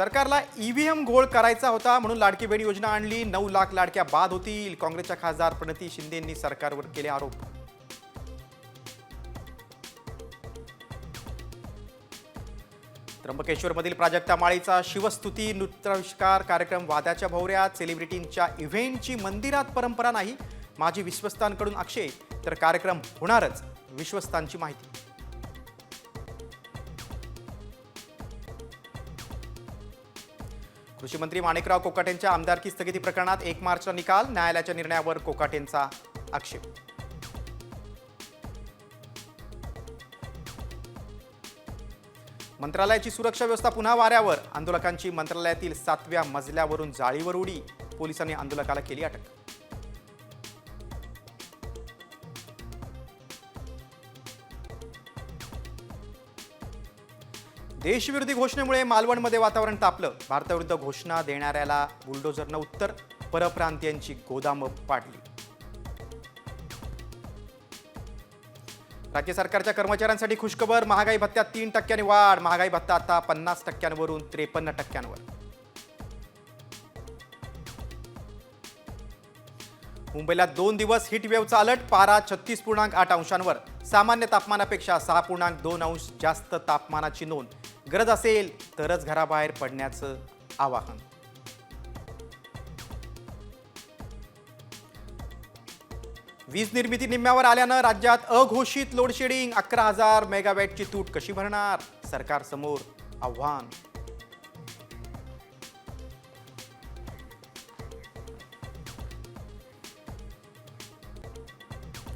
सरकारला ईव्हीएम घोळ करायचा होता म्हणून लाडकी बहीण योजना आणली. नऊ लाख लाडक्या बाद होतील. काँग्रेसच्या खासदार प्रणती शिंदेंनी सरकारवर केले आरोप. त्र्यंबकेश्वरमधील प्राजक्ता माळीचा शिवस्तुती नृत्याविष्कार कार्यक्रम वादाच्या भोवऱ्यात. सेलिब्रिटींच्या इव्हेंटची मंदिरात परंपरा नाही. माजी विश्वस्तांकडून आक्षेप तर कार्यक्रम होणारच विश्वस्तांची माहिती. कृषीमंत्री माणिकराव कोकाटेंच्या आमदारकी स्थगिती प्रकरणात एक मार्चचा निकाल न्यायालयाच्या निर्णयावर कोकाटेंचा आक्षेप. मंत्रालयाची सुरक्षा व्यवस्था पुन्हा वाऱ्यावर आंदोलकांची मंत्रालयातील सातव्या मजल्यावरून जाळीवर उडी पोलिसांनी आंदोलकाला केली अटक. देशविरोधी घोषणेमुळे मालवणमध्ये वातावरण तापलं. भारताविरुद्ध घोषणा देणाऱ्याला बुलडोझरनं उत्तर परप्रांतीयांची गोदामं पाडली. राज्य सरकारच्या कर्मचाऱ्यांसाठी खुशखबर महागाई भत्त्यात तीन टक्क्यांनी वाढ महागाई भत्ता आता पन्नास टक्क्यांवरून त्रेपन्न टक्क्यांवर. मुंबईला दोन दिवस हिटवेव्हचा अलर्ट पारा छत्तीस पूर्णांक आठ अंशांवर. सामान्य तापमानापेक्षा सहा पूर्णांक दोन अंश जास्त तापमानाची नोंद. गरज असेल तरच घराबाहेर पडण्याचं आवाहन. वीज निर्मिती निम्म्यावर आल्यानं राज्यात अघोषित लोडशेडिंग अकरा हजार मेगावॅटची तूट कशी भरणार? सरकारसमोर आव्हान.